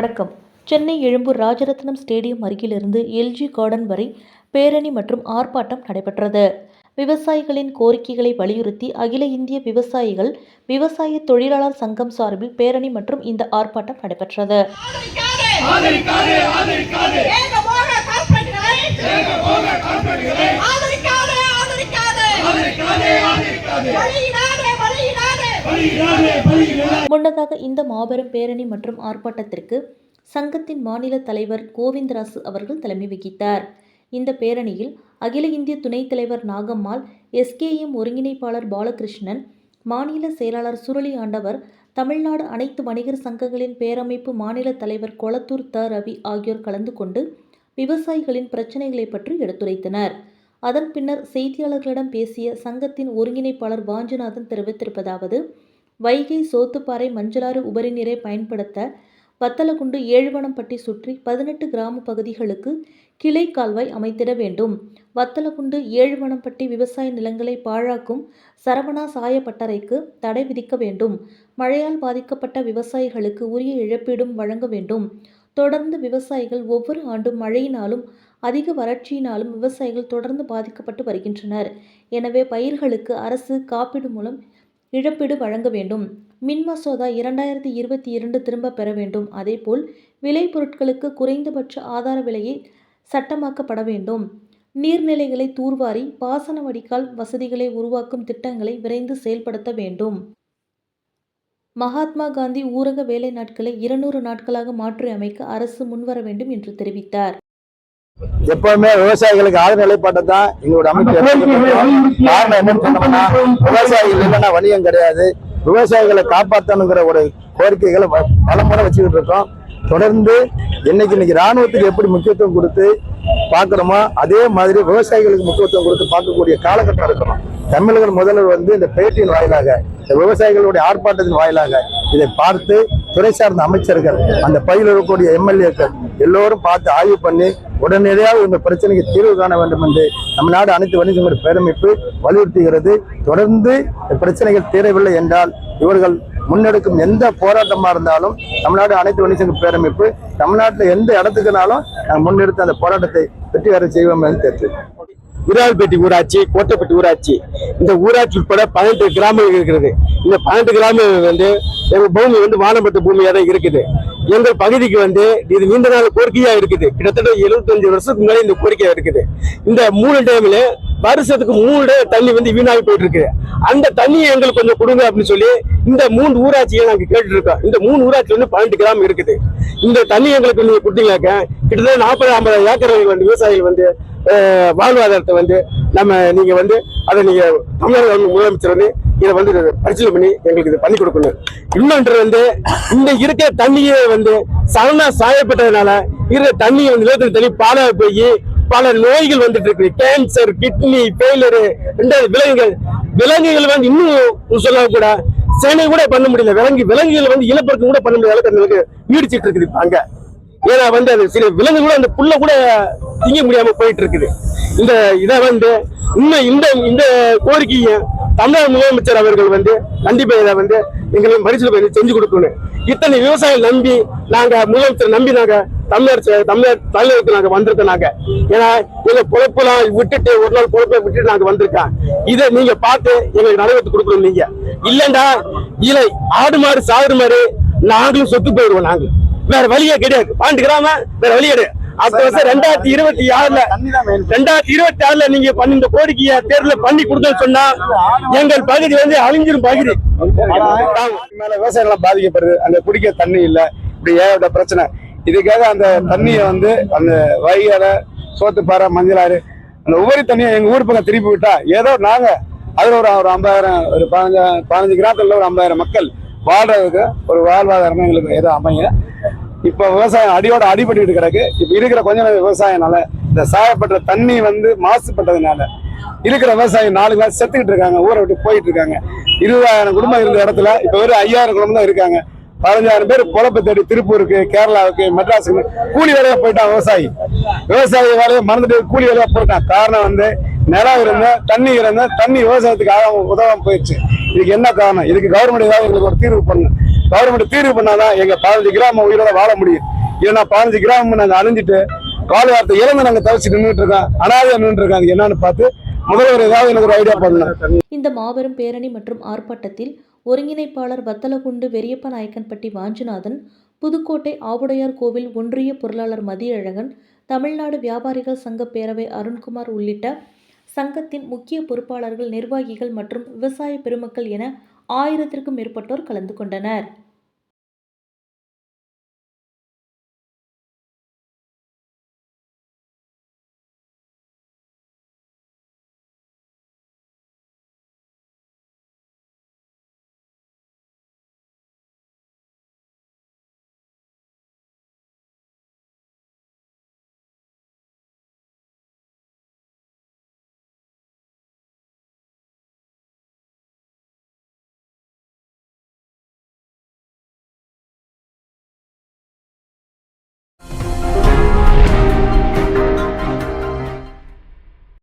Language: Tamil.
வணக்கம். சென்னை எழும்பூர் ராஜரத்னம் ஸ்டேடியம் அருகிலிருந்து எல்ஜி கார்டன் வரை பேரணி மற்றும் ஆர்ப்பாட்டம் நடைபெற்றது. விவசாயிகளின் கோரிக்கைகளை வலியுறுத்தி அகில இந்திய விவசாயிகள் விவசாய தொழிலாளர் சங்கம் சார்பில் பேரணி மற்றும் இந்த ஆர்ப்பாட்டம் நடைபெற்றது. ஆதரிக்காதே முன்னதாக இந்த மாபெரும் பேரணி மற்றும் ஆர்ப்பாட்டத்திற்கு சங்கத்தின் மாநில தலைவர் கோவிந்தராசு அவர்கள் தலைமை வகித்தார். இந்த பேரணியில் அகில இந்திய துணைத் தலைவர் நாகம்மாள் எஸ்கேஎம் ஒருங்கிணைப்பாளர் பாலகிருஷ்ணன் மாநில செயலாளர் சுருளி ஆண்டவர் தமிழ்நாடு அனைத்து வணிகர் சங்கங்களின் பேரமைப்பு மாநில தலைவர் கொளத்தூர் த. ரவி ஆகியோர் கலந்து கொண்டு விவசாயிகளின் பிரச்சினைகளை பற்றி எடுத்துரைத்தனர். அதன் பின்னர் செய்தியாளர்களிடம் பேசிய சங்கத்தின் ஒருங்கிணைப்பாளர் வாஞ்சிநாதன் தெரிவித்திருப்பதாவது வைகை சோத்துப்பாறை மஞ்சளாறு உபரி நீரை பயன்படுத்த வத்தலகுண்டு ஏழுவனம்பட்டி சுற்றி பதினெட்டு கிராம பகுதிகளுக்கு கிளை கால்வாய் அமைத்திட வேண்டும். வத்தலகுண்டு ஏழுவனம்பட்டி விவசாய நிலங்களை பாழாக்கும் சரவணா சாயப்பட்டறைக்கு தடை விதிக்க வேண்டும். மழையால் பாதிக்கப்பட்ட விவசாயிகளுக்கு உரிய இழப்பீடும் வழங்க வேண்டும். தொடர்ந்து விவசாயிகள் ஒவ்வொரு ஆண்டும் மழையினாலும் அதிக வறட்சியினாலும் விவசாயிகள் தொடர்ந்து பாதிக்கப்பட்டு வருகின்றனர். எனவே பயிர்களுக்கு அரசு காப்பீடு மூலம் இழப்பீடு வழங்க வேண்டும். மின் மசோதா இரண்டாயிரத்தி இருபத்தி இரண்டு திரும்ப பெற வேண்டும். அதேபோல் விளைபொருட்களுக்கு குறைந்தபட்ச ஆதார விலையை சட்டமாக்கப்பட வேண்டும். நீர்நிலைகளை தூர்வாரி பாசன வடிகால் வசதிகளை உருவாக்கும் திட்டங்களை விரைந்து செயல்படுத்த வேண்டும். மகாத்மா காந்தி ஊரக வேலை நாட்களை இருநூறு நாட்களாக மாற்றி அமைக்க அரசு முன்வர வேண்டும் என்று தெரிவித்தார். எப்பவுமே விவசாயிகளுக்கு ஆதரவு நிலைப்பாட்டை தான் எங்களோட எடுத்துக்கிட்டு காரணம் என்னன்னு சொன்னோம்னா விவசாயிகள் இல்லைன்னா வணிகம் கிடையாது. விவசாயிகளை காப்பாற்றணுங்கிற ஒரு கோரிக்கைகளை பலமுறை வச்சுக்கிட்டு இருக்கோம். தொடர்ந்து என்னைக்கு இன்னைக்கு ராணுவத்துக்கு எப்படி முக்கியத்துவம் கொடுத்து பார்க்குறோமோ அதே மாதிரி விவசாயிகளுக்கு முக்கியத்துவம் கொடுத்து பார்க்கக்கூடிய காலகட்டம் இருக்கிறோம் தமிழக முதல்வர் வந்து இந்த பேட்டியின் வாயிலாக இந்த விவசாயிகளுடைய ஆர்ப்பாட்டத்தின் வாயிலாக இதை பார்த்து துறை சார்ந்த அமைச்சர்கள் அந்த பகுதியில் இருக்கக்கூடிய எம்எல்ஏக்கள் எல்லோரும் பார்த்து ஆய்வு பண்ணி உடனடியாக இந்த பிரச்சனைக்கு தீர்வு காண வேண்டும் என்று தமிழ்நாடு அனைத்து வணிகங்கள் பேரமைப்பு வலியுறுத்துகிறது. தொடர்ந்து இந்த பிரச்சனைகள் தீரவில்லை என்றால் இவர்கள் முன்னெடுக்கும் எந்த போராட்டமாக இருந்தாலும் தமிழ்நாடு அனைத்து வணிக பேரமைப்பு தமிழ்நாட்டில் எந்த இடத்துக்குனாலும் நாங்கள் முன்னெடுத்து அந்த போராட்டத்தை வெற்றிகர செய்வோம் என்று தெரிவித்து விரால்பேட்டி ஊராட்சி கோட்டைப்பட்டி ஊராட்சி. இந்த ஊராட்சி உட்பட பதினெட்டு கிராமங்கள் இருக்கிறது. இந்த பன்னெண்டு கிராமங்கள் வந்து எங்கள் பூமி வந்து வானப்பட்ட பூமியாக தான் இருக்குது. எங்கள் பகுதிக்கு வந்து இது நீண்ட நாள் கோரிக்கையா இருக்குது. கிட்டத்தட்ட 75 வருஷத்துக்கு முன்னாடி இந்த கோரிக்கையா இருக்குது. இந்த மூணு டைம்ல வருஷத்துக்கு மூணு டைம் தண்ணி வந்து வீணாகி போயிட்டு இருக்குது அந்த தண்ணியை எங்களுக்கு கொஞ்சம் கொடுங்க அப்படின்னு சொல்லி இந்த மூணு ஊராட்சியை நாங்க கேட்டு இருக்கோம் இந்த மூணு ஊராட்சி வந்து பதினெட்டு கிராமம் இருக்குது. இந்த தண்ணி எங்களுக்கு நீங்க கொடுத்தீங்களாக்க கிட்டத்தட்ட நாற்பது ஐம்பது ஏக்கர் வந்து விவசாயிகள் வந்து வாழ்வாதாரத்தை வந்து நம்ம நீங்க வந்து அதை நீங்க தமிழக முதலமைச்சர் வந்து இதை வந்து பரிசீலனை பண்ணி எங்களுக்கு இதை பண்ணி கொடுக்கணும். இன்னொன்று வந்து இந்த இருக்க தண்ணியே வந்து சரணா சாயப்பட்டதுனால இருக்கிற தண்ணி வந்து நிலத்தடி தண்ணி பாலாக போய் பல நோய்கள் வந்துட்டு இருக்கு. கேன்சர் கிட்னி ஃபெயிலரு ரெண்டாவது விலங்குகள். விலங்குகள் வந்து இன்னும் சொல்ல கூட சேனை கூட பண்ண முடியல. விலங்கு விலங்குகள் வந்து இனப்பெருக்கம் கூட பண்ண முடியாத அளவுக்கு நீடிச்சிட்டு இருக்குது அங்கே. ஏன்னா வந்து அது சில விலங்கு கூட அந்த புல்ல கூட திங்க முடியாம போயிட்டு இருக்குது இந்த இதை வந்து இன்னும் இந்த இந்த கோரிக்கையை தமிழக முதலமைச்சர் அவர்கள் வந்து கண்டிப்பா இதை வந்து எங்களுக்கு பரிசீலனை பண்ணி செஞ்சு கொடுக்கணும். இத்தனை விவசாயிகள் நம்பி நாங்க முதலமைச்சர் நம்பி நாங்க தமிழர் தமிழர் தலைவருக்கு நாங்க வந்திருக்கோம் நாங்க. ஏன்னா எங்க பொழப்பெல்லாம் விட்டுட்டு ஒரு நாள் பொழப்பை விட்டுட்டு நாங்க வந்திருக்கோம். இதை நீங்க பார்த்து எங்களுக்கு நிறைவேற்றி கொடுக்கணும் நீங்க. இல்லைண்டா இல்லை ஆடு மாடு சாகுற மாதிரி நாங்களும் சொத்து போயிடுவோம் நாங்களும் வேற வழியே கிடையாது. பாண்டு கிராம வேற வழி கிடையாது. அடுத்த வருஷம் ரெண்டாயிரத்தி இருபத்தி ஆறுல ரெண்டாயிரத்தி இருபத்தி ஆறுல நீங்க இந்த கோரிக்கையை தேர்தல பண்ணி கொடுத்தோம்னு சொன்னா எங்கள் பகுதி வந்து அழிஞ்சிரும் பகுதி. மேல விவசாயிகள் பாதிக்கப்படுது. அந்த குடிக்க தண்ணி இல்ல. இப்படி ஏகப்பட்ட பிரச்சனை. இதுக்காக அந்த தண்ணியை வந்து அந்த வைகால சோத்துப்பாறை மஞ்சளாறு அந்த உபரி தண்ணியை எங்க ஊர் பக்கம் திருப்பி விட்டா ஏதோ நாங்க அதுல ஒரு ஒரு ஐம்பதாயிரம் ஒரு பதினஞ்சு பதினஞ்சு கிராமத்துல ஒரு ஐம்பதாயிரம் மக்கள் வாழ்றதுக்கு ஒரு வாழ்வாதாரமா எங்களுக்கு ஏதோ அமைய இப்போ விவசாயம் அடியோட அடிபட்டு கிடக்கு. இப்போ இருக்கிற கொஞ்ச நாள் விவசாயம்னால இந்த சாயப்பட்ட தண்ணி வந்து மாசுபட்டதுனால இருக்கிற விவசாயம் நாலு பேர் செத்துக்கிட்டு இருக்காங்க ஊரை விட்டு போயிட்டு இருக்காங்க. இருபதாயிரம் குடும்பம் இருந்த இடத்துல இப்போ வெறும் ஐயாயிரம் குடும்பம் தான் இருக்காங்க. பதினஞ்சாயிரம் பேர் பொழப்பு தேடி திருப்பூருக்கு கேரளாவுக்கு மெட்ராஸுக்கு கூலி வேலையா போயிட்டான் விவசாயி. விவசாயி வேலையை மறந்துட்டு கூலி வேலையா போயிட்டான் காரணம் வந்து நிலம் இருந்த தண்ணி இருந்த தண்ணி விவசாயத்துக்கு ஆகாம உதவாம போயிடுச்சு. இதுக்கு என்ன காரணம்? இதுக்கு கவர்மெண்ட் ஏதாவது எங்களுக்கு ஒரு தீர்வு பண்ணணும். கவர்மெண்ட் தீர்வு பண்ணாதான் எங்க பதினஞ்சு கிராமம் உயிரோட வாழ முடியும். ஏன்னா பதினஞ்சு கிராமம் நாங்க அழிஞ்சிட்டு காலவாரத்தை இழந்து நாங்க தவிச்சு நின்றுட்டு இருக்கோம். அனாதையா நின்றுட்டு இருக்காங்க என்னன்னு பார்த்து முதல்வர் ஏதாவது எனக்கு ஒரு ஐடியா பண்ணலாம் இந்த மாபெரும் பேரணி மற்றும் ஆர்ப்பாட்டத்தில் ஒருங்கிணைப்பாளர் வத்தலகுண்டு வெறியப்ப நாயக்கன்பட்டி வாஞ்சிநாதன் புதுக்கோட்டை ஆவுடையார் கோவில் ஒன்றிய பொருளாளர் மதியழகன் தமிழ்நாடு வியாபாரிகள் சங்க பேரவை அருண்குமார் உள்ளிட்ட சங்கத்தின் முக்கிய பொறுப்பாளர்கள் நிர்வாகிகள் மற்றும் விவசாய பெருமக்கள் என ஆயிரத்திற்கும் மேற்பட்டோர் கலந்து கொண்டனர்.